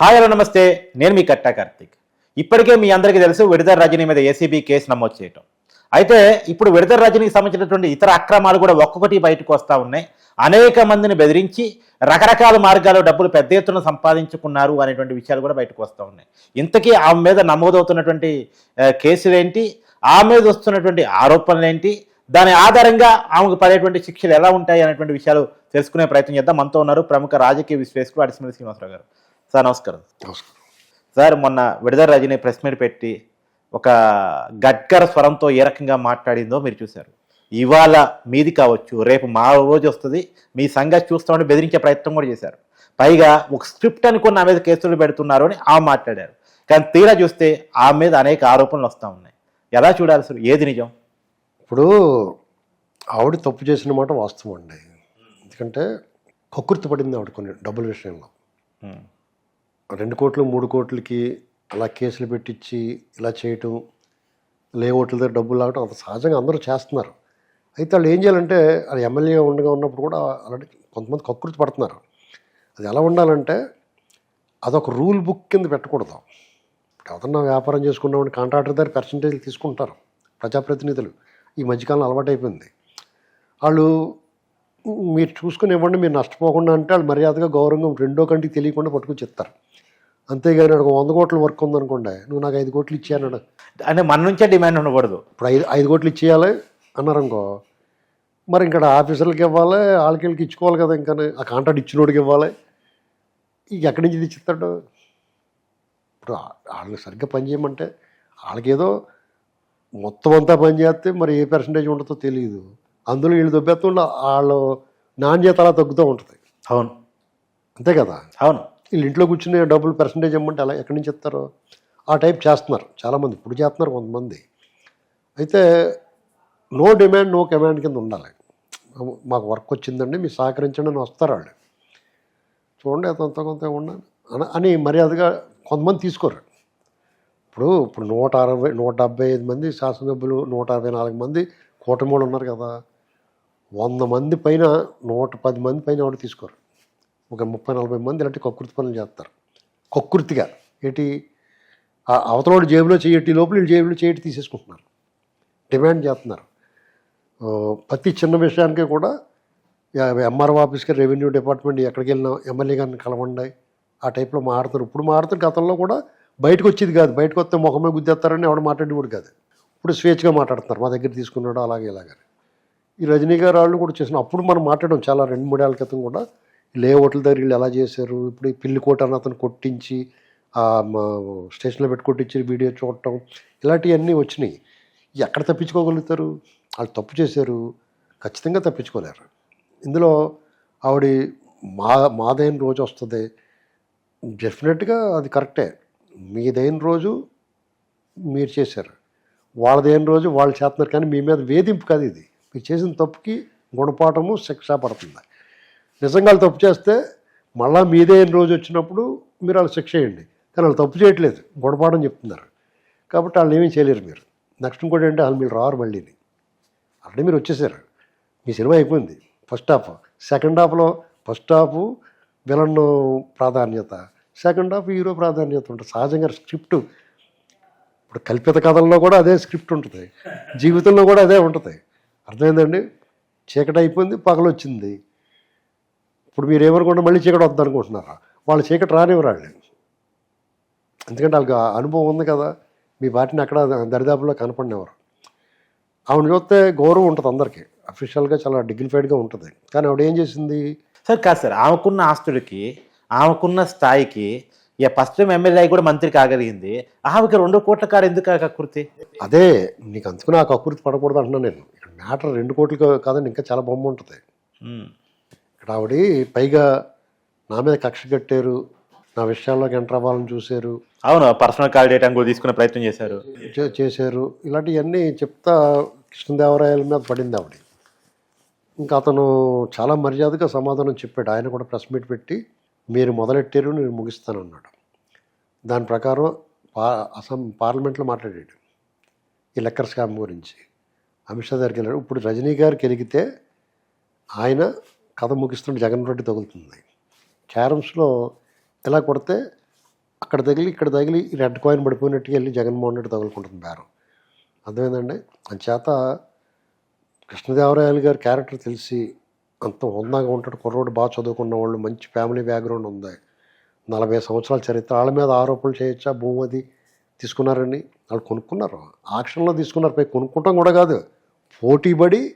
Hi hello నమస్తే. నేను మీ కట్టా కార్తిక్. ఇప్పటికే మీ అందరికీ తెలుసు విడుదల రజనీ మీద ఏసీబీ కేసు నమోదు చేయటం. అయితే ఇప్పుడు విడుదల రజనీకి సంబంధించినటువంటి ఇతర అక్రమాలు కూడా ఒక్కొక్కటి బయటకు వస్తూ ఉన్నాయి. అనేక మందిని బెదిరించి రకరకాల మార్గాల్లో డబ్బులు పెద్ద ఎత్తున సంపాదించుకున్నారు అనేటువంటి విషయాలు కూడా బయటకు వస్తూ ఉన్నాయి. ఇంతకీ ఆమె మీద నమోదవుతున్నటువంటి కేసులు ఏంటి? ఆమె మీద వస్తున్నటువంటి ఆరోపణలు ఏంటి? దాని ఆధారంగా ఆమెకు పడేటువంటి శిక్షలు ఎలా ఉంటాయి అనేటువంటి విషయాలు తెలుసుకునే ప్రయత్నం చేద్దాం. మనతో ఉన్నారు ప్రముఖ రాజకీయ విశ్లేషకుడు అడిసిమల్లి శ్రీనివాసరావు గారు. సార్ నమస్కారం. సార్ మొన్న విడుదల రజని ప్రెస్ మీట్ పెట్టి ఒక గడ్కర స్వరంతో ఏ రకంగా మాట్లాడిందో మీరు చూశారు. ఇవాళ మీది కావచ్చు రేపు మా రోజు వస్తుంది మీ సంగతి చూస్తామని బెదిరించే ప్రయత్నం కూడా చేశారు. పైగా ఒక స్క్రిప్ట్ అనుకుని నా మీద కేసులు పెడుతున్నారు అని ఆమె మాట్లాడారు. కానీ తీరా చూస్తే ఆమె మీద అనేక ఆరోపణలు వస్తూ ఉన్నాయి. ఎలా చూడాలి సార్ ఏది నిజం? ఇప్పుడు ఆవిడ తప్పు చేసిన మాట వాస్తవం అండి. ఎందుకంటే కక్కుర్తి పడింది ఆవిడ కొన్ని డబ్బుల విషయంలో. రెండు కోట్లు మూడు కోట్లకి అలా కేసులు పెట్టించి ఇలా చేయటం లేఅవుట్ల దగ్గర డబ్బులు లాగటం అంత సహజంగా అందరూ చేస్తున్నారు. అయితే వాళ్ళు ఏం చేయాలంటే అది ఎమ్మెల్యే ఉండగా ఉన్నప్పుడు కూడా అలాంటి కొంతమంది కక్కుర్తి పడుతున్నారు. అది ఎలా ఉండాలంటే అదొక రూల్ బుక్ కింద పెట్టకూడదు. ఇప్పుడు ఎవరన్నా వ్యాపారం చేసుకున్నామని కాంట్రాక్టర్ దగ్గర పర్సంటేజ్లు తీసుకుంటారు. ప్రజాప్రతినిధులు. ఈ మధ్యకాలంలో అలవాటైపోయింది. వాళ్ళు మీరు చూసుకుని ఇవ్వండి మీరు నష్టపోకుండా అంటే వాళ్ళు మర్యాదగా గౌరవంగా రెండో కంటికి తెలియకుండా పట్టుకుని చెప్తారు. అంతేగాని ఒక వంద కోట్ల వర్క్ ఉందనుకోండి నువ్వు నాకు ఐదు కోట్లు ఇచ్చేయన్నాడు అంటే మన నుంచే డిమాండ్ ఉండకూడదు. ఇప్పుడు ఐదు ఐదు కోట్లు ఇచ్చేయాలి అన్నారు అనుకో మరి ఇక్కడ ఆఫీసర్లకి ఇవ్వాలి వాళ్ళకి వీళ్ళకి ఇచ్చుకోవాలి కదా ఇంకా ఆ కాంట్రాక్ట్ ఇచ్చినోడికి ఇవ్వాలి. ఇక ఎక్కడి నుంచి తెచ్చిస్తాడు ఇప్పుడు వాళ్ళని సరిగ్గా పని చేయమంటే వాళ్ళకేదో మొత్తం అంతా పని చేస్తే మరి ఏ పర్సంటేజ్ ఉంటుందో తెలియదు అందులో వీళ్ళు దొబ్బేస్తుంటే వాళ్ళు నాణ్యత అలా తగ్గుతూ ఉంటుంది. అవును. అంతే కదా? అవును. వీళ్ళు ఇంట్లో కూర్చుని డబ్బులు పర్సంటేజ్ ఇమ్మంటే అలా ఎక్కడి నుంచి ఇస్తారు? ఆ టైప్ చేస్తున్నారు. చాలామంది ఇప్పుడు చేస్తున్నారు కొంతమంది. అయితే నో డిమాండ్ నో కమాండ్ కింద ఉండాలి. మాకు వర్క్ వచ్చిందండి మీరు సహకరించండి అని వస్తారు వాళ్ళు. చూడండి అంత కొంత ఉండాలి అని- అని మర్యాదగా కొంతమంది తీసుకోరు. ఇప్పుడు ఇప్పుడు నూట అరవై నూట డెబ్బై ఐదు మంది శాసనసభ్యులు నూట అరవై నాలుగు మంది కూటమి వాళ్ళు ఉన్నారు కదా. వంద మంది పైన నూట పది మంది పైన ఎవరు తీసుకోరు. ఒక ముప్పై నలభై మంది ఇలాంటి కక్కుర్తి పనులు చేస్తారు. కక్కుర్తిగా ఏంటి? ఆ అవతలోడు జేబులో చేయటి లోపల వీళ్ళు జేబులో చేయటి తీసేసుకుంటున్నారు. డిమాండ్ చేస్తున్నారు. ప్రతి చిన్న విషయానికి కూడా ఎంఆర్ఓ ఆఫీస్కి రెవెన్యూ డిపార్ట్మెంట్ ఎక్కడికి వెళ్ళినా ఎమ్మెల్యే గారిని కలవండి. ఆ టైప్లో మారుతారు. ఇప్పుడు మారుతారు. గతంలో కూడా బయటకు వచ్చేది కాదు. బయటకు వస్తే ముఖమే గుద్దేస్తారని ఎవడ మాట్లాడేవాడు కాదు. ఇప్పుడు స్వేచ్ఛగా మాట్లాడుతున్నారు. మా దగ్గర తీసుకున్నాడు అలాగే ఇలాగని. ఈ రజనీ గారు వాళ్ళు కూడా చేసిన అప్పుడు మనం మాట్లాడడం చాలా రెండు మూడేళ్ళ క్రితం కూడా. లేఅవుట్ల దగ్గర వీళ్ళు ఎలా చేశారు? ఇప్పుడు ఈ పిల్లి కోట అని అతను కొట్టించి ఆ మా స్టేషన్లో పెట్టి కొట్టించి వీడియో చూడటం ఇలాంటివన్నీ వచ్చినాయి. ఎక్కడ తప్పించుకోగలుగుతారు? వాళ్ళు తప్పు చేశారు ఖచ్చితంగా తప్పించుకోలేరు. ఇందులో ఆవిడ మా మాదైన రోజు వస్తుంది. డెఫినెట్గా అది కరెక్టే. మీదైన రోజు మీరు చేశారు. వాళ్ళదైన రోజు వాళ్ళు చేస్తున్నారు కానీ మీ మీద వేధింపు కాదు ఇది. మీరు చేసిన తప్పుకి గుణపాఠము శిక్ష పడుతుంది. నిజంగా వాళ్ళు తప్పు చేస్తే మళ్ళీ మీదే రోజు వచ్చినప్పుడు మీరు వాళ్ళు శిక్ష చేయండి కానీ వాళ్ళు తప్పు చేయట్లేదు. గుణపాఠం చెప్తున్నారు. కాబట్టి వాళ్ళు ఏమీ చేయలేరు మీరు. నెక్స్ట్ ఇంకోటి ఏంటంటే వాళ్ళు మీరు రారు మళ్ళీని ఆల్రెడీ మీరు వచ్చేసారు. మీ సినిమా అయిపోయింది. First half. సెకండ్ హాఫ్లో ఫస్ట్ హాఫ్ విలన్ ప్రాధాన్యత. సెకండ్ హాఫ్ హీరో ప్రాధాన్యత ఉంటుంది. సహజంగా స్క్రిప్ట్. ఇప్పుడు కల్పిత కథల్లో కూడా అదే స్క్రిప్ట్ ఉంటుంది. జీవితంలో కూడా అదే ఉంటుంది. అర్థమైందండి? చీకటి అయిపోయింది పగలు వచ్చింది ఇప్పుడు మీరు ఏమనుకుంటే మళ్ళీ చీకటి వద్దు అనుకుంటున్నారా? వాళ్ళు చీకటి రానివ్వరాళ్ళు ఎందుకంటే వాళ్ళకి అనుభవం ఉంది కదా. మీ వాటిని అక్కడ దరిదాపుల్లో కనపడినవారు. ఆవిడ చూస్తే గౌరవం ఉంటుంది అందరికీ. అఫీషియల్గా చాలా డిగ్నిఫైడ్గా ఉంటుంది. కానీ ఆవిడ ఏం చేసింది? సార్ కాదు సార్. ఆమెకున్న ఆస్తుడికి ఆమెకున్న స్థాయికి ఇక ఫస్ట్ టైం ఎమ్మెల్యే కూడా మంత్రి కాగలిగింది. ఆమెకి రెండు కోట్ల కారు ఎందుకు కకృతి? అదే నీకు అందుకుని ఆ కకృతి పడకూడదు అంటున్నాను నేను. ఇక్కడ మ్యాటర్ రెండు కోట్లు కాదండి ఇంకా చాలా బొమ్మ ఉంటుంది. ఇక్కడ ఆవిడ పైగా నా మీద కక్ష కట్టారు నా విషయాల్లోకి ఎంటర్ అవ్వాలని చూశారు. అవును పర్సనల్ కాల్ డేటా కూడా తీసుకునే ప్రయత్నం చేశారు. చేశారు. ఇలాంటివన్నీ చెప్తా కృష్ణదేవరాయల మీద పడింది ఆవిడ. ఇంకా అతను చాలా మర్యాదగా సమాధానం చెప్పాడు. ఆయన కూడా ప్రెస్ మీట్ పెట్టి మీరు మొదలెట్టారు నేను ముగిస్తాను అన్నాడు దాని ప్రకారం పా అసం పార్లమెంట్లో మాట్లాడాడు. ఈ లెక్కర్ స్కామ్ గురించి. అమిత్ షా దగ్గరికి వెళ్ళాడు. ఇప్పుడు రజనీ గారికి ఎలిగితే ఆయన కథ ముగిస్తుంటే జగన్ రెడ్డి తగులుతుంది. క్యారమ్స్లో ఎలా కొడితే అక్కడ తగిలి ఇక్కడ తగిలి రెడ్ కాయిన్ పడిపోయినట్టుగా వెళ్ళి జగన్మోహన్ రెడ్డి తగులుకుంటుంది బేరం. అర్థమైందండి? అంచేత కృష్ణదేవరాయలు గారి క్యారెక్టర్ తెలిసి అంత హుందాగా ఉంటాడు. కుర్రోడు బాగా చదువుకున్న వాళ్ళు మంచి ఫ్యామిలీ బ్యాక్గ్రౌండ్ ఉంది. నలభై సంవత్సరాల చరిత్ర. వాళ్ళ మీద ఆరోపణలు చేయొచ్చా? భూమి అది తీసుకున్నారని వాళ్ళు కొనుక్కున్నారు. ఆక్షన్లో తీసుకున్నారు. పై కొనుక్కుంటాం కూడా కాదు. పోటీపడి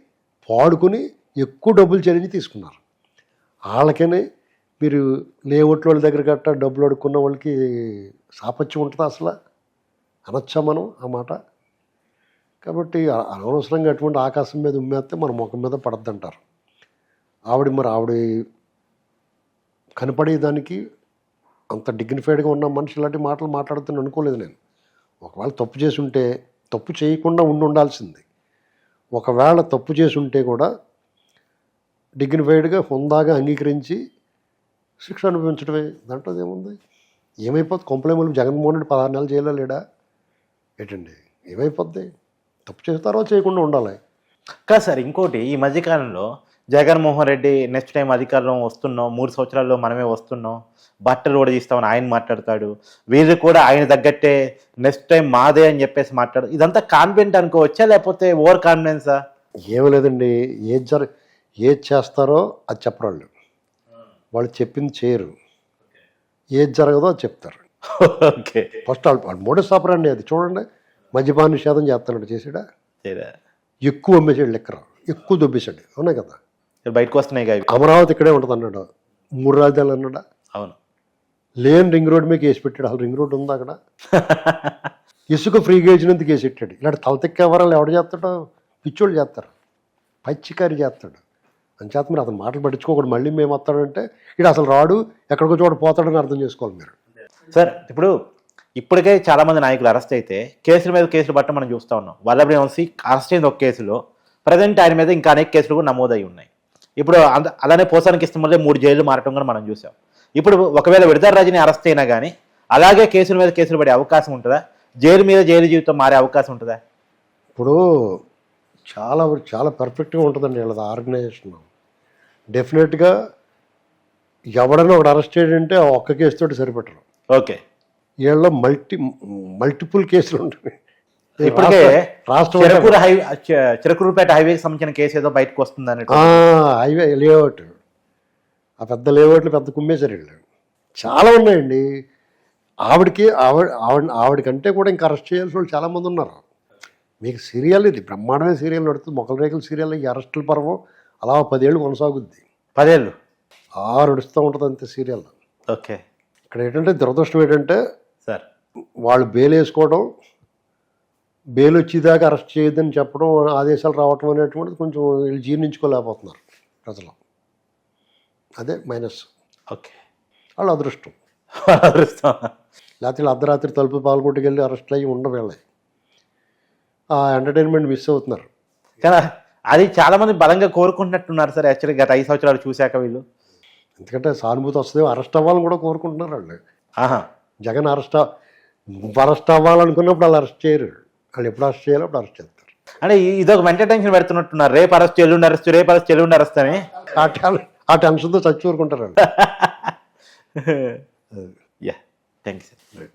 పాడుకుని ఎక్కువ డబ్బులు చెల్లించి తీసుకున్నారు. వాళ్ళకనే మీరు లేఅవుట్ల వాళ్ళ దగ్గర గట్ట డబ్బులు అడుక్కున్న వాళ్ళకి సాపత్యం ఉంటుందా అసలు? అనొచ్చా మనం ఆ మాట? కాబట్టి అనవసరంగా అటువంటి ఆకాశం మీద ఉమ్మేస్తే మన ముఖం మీద పడద్దంటారు. ఆవిడ మరి ఆవిడ కనపడేదానికి అంత డిగ్నిఫైడ్గా ఉన్న మనిషి ఇలాంటి మాటలు మాట్లాడుతుని అనుకోలేదు నేను. ఒకవేళ తప్పు చేసి ఉంటే తప్పు చేయకుండా ఉండి ఉండాల్సింది. ఒకవేళ తప్పు చేసి ఉంటే కూడా డిగ్నిఫైడ్గా హుందాగా అంగీకరించి శిక్ష అనుభవించడమే. దాంట్లో ఏముంది ఏమైపోద్ది? కొంపలేములు జగన్మోహన్ రెడ్డి పదహారు నెలలు జైల్లో లేడా? ఏంటండి? ఏమైపోద్ది? తప్పు చేస్తారో చేయకుండా ఉండాలి. కాదు సార్ ఇంకోటి ఈ మధ్యకాలంలో జగన్మోహన్ రెడ్డి నెక్స్ట్ టైం అధికారంలో వస్తున్నాం మూడు సంవత్సరాల్లో మనమే వస్తున్నాం బట్టలు కూడా తీస్తామని ఆయన మాట్లాడతాడు వీళ్ళు కూడా ఆయన తగ్గట్టే నెక్స్ట్ టైం మాదే అని చెప్పేసి మాట్లాడు ఇదంతా కాన్ఫిడెంట్ అనుకోవచ్చా లేకపోతే ఓవర్ కాన్ఫిడెన్సా ఏమి లేదండి ఏది జర ఏది చేస్తారో అది చెప్పరు వాళ్ళు. వాళ్ళు చెప్పింది చేయరు. ఏది జరగదో అది చెప్తారు. ఓకే. ఫస్ట్ వాళ్ళు వాళ్ళు మూడో సాపరండి అది చూడండి. మద్యపాన నిషేధం చేస్తున్నాడు చేసాడా ఎక్కువ అమ్మేసాడు లెక్కర ఎక్కువ దొబ్బేశాడు అవునా కదా? బయటకు వస్తున్నాయి. అమరావతి ఇక్కడే ఉంటుంది అన్నాడు. మూడు రాజధానులు అన్నాడా? అవును. లేని రింగ్ రోడ్ మీద కేసు పెట్టాడు. అసలు రింగ్ రోడ్ ఉందా అక్కడ? ఇసుక ఫ్రీ గేజినందుకు కేసు పెట్టాడు. ఇలాంటి తలతెక్క వరాలు ఎవడు చేస్తాడో? పిచ్చోళ్ళు చేస్తారు. పచ్చికారి చేస్తాడు. అంచేత మీరు అతను మాటలు పట్టించుకోకూడదు. మళ్ళీ మేము వస్తాడంటే ఇడు అసలు రాడు ఎక్కడికో చోట పోతాడని అర్థం చేసుకోవాలి మీరు. సార్ ఇప్పుడు ఇప్పటికే చాలా మంది నాయకులు అరెస్ట్ అయితే కేసుల మీద కేసులు బట్ట మనం చూస్తూ ఉన్నాం. వల్లభి వంశీ అరెస్ట్ అయింది ఒక కేసులో ప్రజెంట్ ఆయన మీద ఇంకా అనేక కేసులు కూడా నమోదై ఉన్నాయి. ఇప్పుడు అంద- అలానే పోసానికి వల్లే మూడు జైలు మారటం కూడా మనం చూసాం. ఇప్పుడు ఒకవేళ విడదల రాజుని అరెస్ట్ అయినా కానీ అలాగే కేసుల మీద కేసులు పడే అవకాశం ఉంటుందా? జైలు మీద జైలు జీవితం మారే అవకాశం ఉంటుందా? ఇప్పుడు చాలా చాలా పర్ఫెక్ట్గా ఉంటుందండి వీళ్ళది ఆర్గనైజేషన్ డెఫినెట్గా ఎవడైనా ఒకటి అరెస్ట్ చేయాలంటే ఆ ఒక్క కేసుతోటి సరిపెట్టరు. ఓకే. వీళ్ళలో మల్టీ మల్టిపుల్ కేసులు ఉంటాయి. ఇప్పటికే రాష్ట్ర- చిరకూరు హై చి- చిరకూరుపేట హైవేకి సంబంధించిన కేసు ఏదో బయటకు వస్తుంది అన్నట్టు ఆ, హైవే లేఅవుట్. ఆ పెద్ద లేఅవుట్లు పెద్ద కుమ్మేశారు వీళ్ళు చాలా ఉన్నాయండి. ఆవిడకి ఆవిడ ఆవిడ ఆవిడకంటే కూడా ఇంకా అరెస్ట్ చేయాల్సిన వాళ్ళు చాలామంది ఉన్నారు. మీకు సీరియల్ ఇది. బ్రహ్మాండమైన సీరియల్ నడుస్తుంది. మొక్కల రేకుల సీరియల్ ఈ అరెస్టుల పర్వం అలా పదేళ్ళు కొనసాగుద్ది. పదేళ్ళు? ఆ నడుస్తూ ఉంటుంది అంతే సీరియల్. ఓకే. ఇక్కడ ఏంటంటే దురదృష్టం ఏంటంటే సార్. వాళ్ళు బెయిల్ వేసుకోవడం బెయిల్ వచ్చేదాకా అరెస్ట్ చేయొద్దని చెప్పడం ఆదేశాలు రావటం అనేటువంటిది కొంచెం వీళ్ళు జీర్ణించుకోలేకపోతున్నారు ప్రజలు. అదే మైనస్. ఓకే. వాళ్ళ అదృష్టం. అదృష్టం. లేకపోతే వీళ్ళు అర్ధరాత్రి తలుపు పాల్గొట్టుకు వెళ్ళి అరెస్ట్ అయ్యి ఉండ వీళ్ళే ఆ ఎంటర్టైన్మెంట్ మిస్ అవుతున్నారు. కానీ అది చాలా మంది బలంగా కోరుకుంటున్నట్టున్నారు సార్ యాక్చువల్లీ గత ఐదు సంవత్సరాలు చూశాక వీళ్ళు. ఎందుకంటే సానుభూతి వస్తుంది అరెస్ట్ అవ్వాలని కూడా కోరుకుంటున్నారు వాళ్ళు. ఆహా. జగన్ అరెస్ట్ అరెస్ట్ అవ్వాలనుకున్నప్పుడు వాళ్ళు అరెస్ట్ చేయరు. వాళ్ళు ఎప్పుడు అరెస్ట్ చేయాలో అప్పుడు అరెస్ట్ చేస్తారు. అంటే ఇదొక మెంటల్ టెన్షన్ పెడుతున్నట్టున్నారు. రేపు అరెస్ట్ ఎల్లుండి అరెస్ట్ రేపు అరెస్ట్ ఎల్లుండి అరెస్ట్ అని? ఆ టెన్- ఆ టెన్షన్తో చచ్చి ఊరుకుంటారు యా థ్యాంక్ యూ సార్